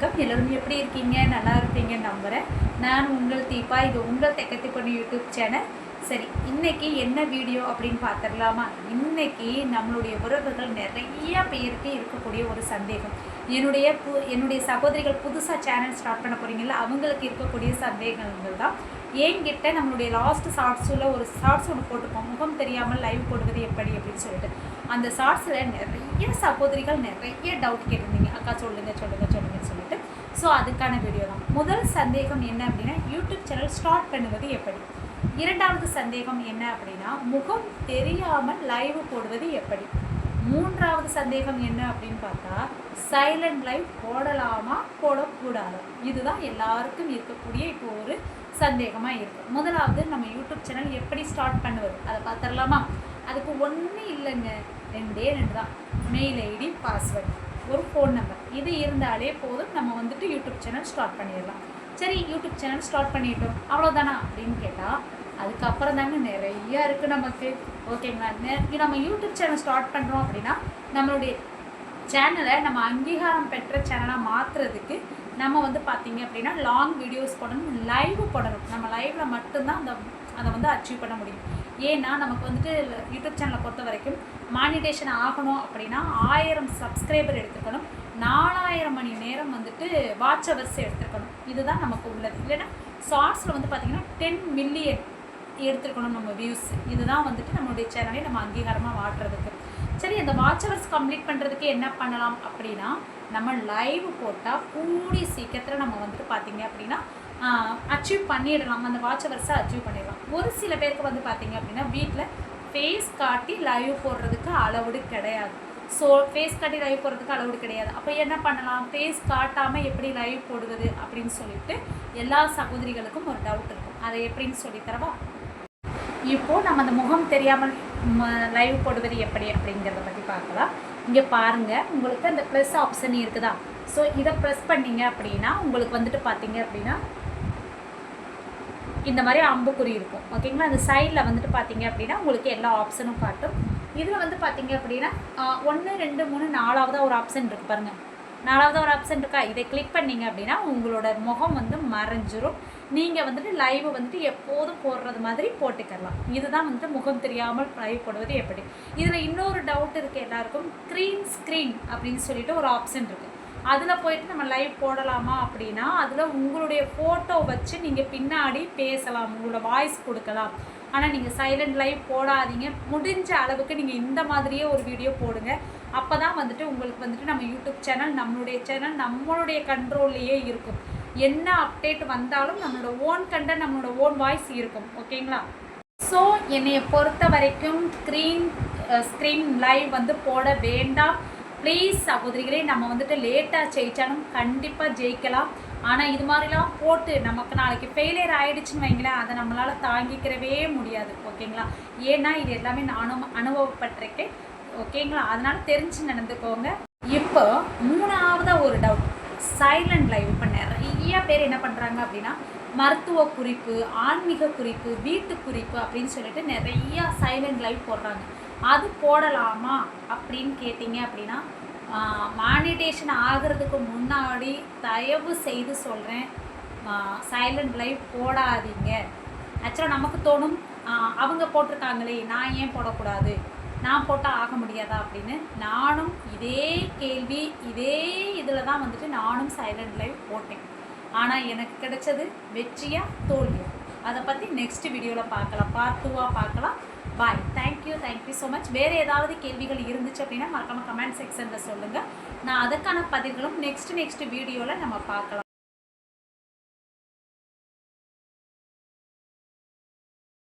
வணக்கம். எல்லோரும் எப்படி இருக்கீங்க? நல்லா இருப்பீங்க நம்புகிறேன் நான் உங்கள் தீபா. இது உங்கள் தெக்கத்தி பண்ணி யூடியூப் சேனல். சரி இன்னைக்கு என்ன வீடியோ அப்படின்னு பார்த்துடலாமா? இன்னைக்கு நம்மளுடைய உறவுகள் நிறைய பேருக்கு இருக்கக்கூடிய ஒரு சந்தேகம். என்னுடைய பு என்னுடைய சகோதரிகள் புதுசாக சேனல் ஸ்டார்ட் பண்ண போகிறீங்களா அவங்களுக்கு இருக்கக்கூடிய சந்தேகங்கள் தான். என்கிட்ட நம்மளுடைய லாஸ்ட் ஷார்ட்ஸில் ஒரு ஷார்ட்ஸ் ஒன்று போட்டுப்போம் முகம் தெரியாமல் லைவ் போடுவது எப்படி அப்படின்னு சொல்லிட்டு. அந்த ஷார்ட்ஸில் நிறைய சகோதரிகள் நிறைய டவுட் கேட்டிருந்தீங்க. அக்கா சொல்லுங்கள் சொல்லுங்கள் சொல்லுங்கன்னு சொல்லிட்டு. ஸோ அதுக்கான வீடியோ தான். முதல் சந்தேகம் என்ன அப்படின்னா யூடியூப் சேனல் ஸ்டார்ட் பண்ணுவது எப்படி? இரண்டாவது சந்தேகம் என்ன அப்படின்னா முகம் தெரியாமல் லைவ் போடுவது எப்படி? மூன்றாவது சந்தேகம் என்ன அப்படின்னு பார்த்தா சைலண்ட் லைவ் போடலாமா போடக்கூடாதா? இதுதான் எல்லாருக்கும் இருக்கக்கூடிய இப்போ ஒரு சந்தேகமாக இருக்குது முதலாவது நம்ம யூடியூப் சேனல் எப்படி ஸ்டார்ட் பண்ணுவது? அதை பார்த்துடலாமா? அதுக்கு ஒன்றும் இல்லைங்க. ரெண்டே ரெண்டு தான். மெயில் ஐடி பாஸ்வேர்டு ஒரு ஃபோன் நம்பர் இது இருந்தாலே போதும். நம்ம வந்துட்டு யூடியூப் சேனல் ஸ்டார்ட் பண்ணிடலாம். சரி யூடியூப் சேனல் ஸ்டார்ட் பண்ணிட்டோம். அவ்வளோதானா அப்படின்னு கேட்டால் அதுக்கப்புறம் தாங்க நிறைய இருக்குது நமக்கு. ஓகேங்களா நெ- நம்ம யூடியூப் சேனல் ஸ்டார்ட் பண்ணுறோம் அப்படின்னா நம்மளுடைய சேனலை நம்ம அங்கீகாரம் பெற்ற சேனலாக மாற்றுறதுக்கு நம்ம வந்து பார்த்தீங்க அப்படின்னா லாங் வீடியோஸ் போடணும் லைவ் போடணும். நம்ம லைவில் மட்டும்தான் அந்த அதை வந்து அச்சீவ் பண்ண முடியும். ஏன்னா நமக்கு வந்துட்டு யூடியூப் சேனலை பொறுத்த வரைக்கும் மானிட்டேஷன் ஆகணும் அப்படின்னா ஆயிரம் சப்ஸ்கிரைபர் எடுத்துக்கணும். நாலாயிரம் மணி நேரம் வந்துட்டு வாட்ச் ஹவர்ஸ் எடுத்துருக்கணும். இதுதான் நமக்கு உள்ளது. இல்லைன்னா ஷார்ட்ஸில் வந்து பார்த்தீங்கன்னா டென் மில்லியன் எடுத்துருக்கணும் நம்ம வியூஸ் இதுதான் வந்துட்டு நம்மளுடைய சேனலை நம்ம அங்கீகாரமாக மாற்றுறதுக்கு சரி அந்த வாட்ச் ஹவர்ஸ் கம்ப்ளீட் பண்ணுறதுக்கு என்ன பண்ணலாம் அப்படின்னா நம்ம லைவ் போட்டால் கூடி சீக்கிரத்தில் நம்ம வந்துட்டு பார்த்தீங்க அப்படின்னா அச்சீவ் பண்ணிடலாம். அந்த வாட்ச் ஹவர்ஸை அச்சீவ் பண்ணிடலாம். ஒரு சில பேருக்கு வந்து பார்த்திங்க அப்படின்னா வீட்டில் ஃபேஸ் காட்டி லைவ் போடுறதுக்கு அளவுடு கிடையாது. ஸோ ஃபேஸ் காட்டி லைவ் போடுறதுக்கு அளவுடு கிடையாது. அப்போ என்ன பண்ணலாம்? ஃபேஸ் காட்டாமல் எப்படி லைவ் போடுவது அப்படின்னு சொல்லிட்டு எல்லா சகோதரிகளுக்கும் ஒரு டவுட் இருக்கும். அதை எப்படின்னு சொல்லி தரவா? இப்போ நம்ம அந்த முகம் தெரியாமல் லைவ் போடுவது எப்படி அப்படிங்கிறத பற்றி பார்க்கலாம். இங்கே பாருங்கள் உங்களுக்கு அந்த ப்ளஸ் ஆப்ஷன் இருக்குதா? ஸோ இதை ப்ரெஸ் பண்ணீங்க அப்படின்னா உங்களுக்கு வந்துட்டு பார்த்தீங்க அப்படின்னா இந்த மாதிரி அம்புக்குறி இருக்கும். ஓகேங்களா அந்த சைடில் வந்துட்டு பார்த்தீங்க அப்படின்னா உங்களுக்கு எல்லா ஆப்ஷனும் காட்டும். இதில் வந்து பார்த்தீங்க அப்படின்னா ஒன்று ரெண்டு மூணு நாலாவதாக ஒரு ஆப்ஷன் இருக்குது பாருங்கள் நாலாவது ஒரு ஆப்ஷன் இருக்கா? இதை கிளிக் பண்ணீங்க அப்படின்னா உங்களோட முகம் வந்து மறைஞ்சிரும். நீங்கள் வந்துட்டு லைவ் வந்துட்டு எப்போதும் போடுறது மாதிரி போட்டுக்கலாம். இதுதான் வந்துட்டு முகம் தெரியாமல் லைவ் போடுவது எப்படி? இதில் இன்னொரு டவுட் இருக்குது எல்லாருக்கும். க்ரீன் ஸ்க்ரீன் அப்படின்னு சொல்லிட்டு ஒரு ஆப்ஷன் இருக்குது அதில் போயிட்டு நம்ம லைவ் போடலாமா அப்படின்னா அதில் உங்களுடைய ஃபோட்டோ வச்சு நீங்கள் பின்னாடி பேசலாம் உங்களோட வாய்ஸ் கொடுக்கலாம். ஆனால் நீங்கள் சைலண்ட் லைவ் போடாதீங்க. முடிஞ்ச அளவுக்கு நீங்கள் இந்த மாதிரியே ஒரு வீடியோ போடுங்க. அப்போ தான் வந்துட்டு உங்களுக்கு வந்துட்டு நம்ம யூடியூப் சேனல் நம்மளுடைய சேனல் நம்மளுடைய கண்ட்ரோல்லையே இருக்கும். என்ன அப்டேட் வந்தாலும் நம்மளோட ஓன் கண்டென்ட் நம்மளோட ஓன் வாய்ஸ் இருக்கும். ஓகேங்களா? ஸோ என்னையை பொறுத்த வரைக்கும் ஸ்க்ரீன் ஸ்க்ரீன் லைவ் வந்து போட வேண்டாம். ப்ளீஸ் சகோதரிகளே நம்ம வந்துட்டு லேட்டாக ஜெயிச்சாலும் கண்டிப்பாக ஜெயிக்கலாம். ஆனால் இது மாதிரிலாம் போட்டு நமக்கு நாளைக்கு ஃபெயிலியர் ஆகிடுச்சின்னு வைங்களேன் அதை நம்மளால் தாங்கிக்கிறவே முடியாது. ஓகேங்களா? ஏன்னா இது எல்லாமே நானும் அனுபவப்பட்டிருக்கேன். ஓகேங்களா? அதனால் தெரிஞ்சு நடந்துக்கோங்க. இப்போ மூணாவதாக ஒரு டவுட் சைலண்ட் லைவ் இப்போ நிறைய பேர் என்ன பண்ணுறாங்க அப்படின்னா மருத்துவ குறிப்பு ஆன்மீக குறிப்பு வீட்டு குறிப்பு அப்படின்னு சொல்லிட்டு நிறையா சைலண்ட் லைவ் போடுறாங்க. அது போடலாமா அப்படின்னு கேட்டிங்க அப்படின்னா மானிட்டேஷன் ஆகிறதுக்கு முன்னாடி தயவு செய்து சொல்கிறேன் சைலண்ட் லைவ் போடாதீங்க. ஆக்சுவலாக நமக்கு தோணும் அவங்க போட்டிருக்காங்களே நான் ஏன் போடக்கூடாது? நான் போட்டால் ஆக முடியாதா அப்படின்னு நானும் இதே கேள்வி இதே இதில் தான் வந்துட்டு நானும் சைலண்ட் லைவ் போட்டேன். ஆனால் எனக்கு கிடைச்சது வெற்றியாக தோல்வியா? அதை பற்றி நெக்ஸ்ட் வீடியோவில் பார்க்கலாம். பார்ட் டூவாக பார்க்கலாம். Bye thank you thank you so much வேறு ஏதாவது கேள்விகள் இருந்துச்சு அப்படின்னா மறக்காம கமெண்ட் செக்ஷனில் சொல்லுங்கள் நான் அதுக்கான பதில்களும் நெக்ஸ்ட் நெக்ஸ்ட் வீடியோவில் நம்ம பார்க்கலாம்.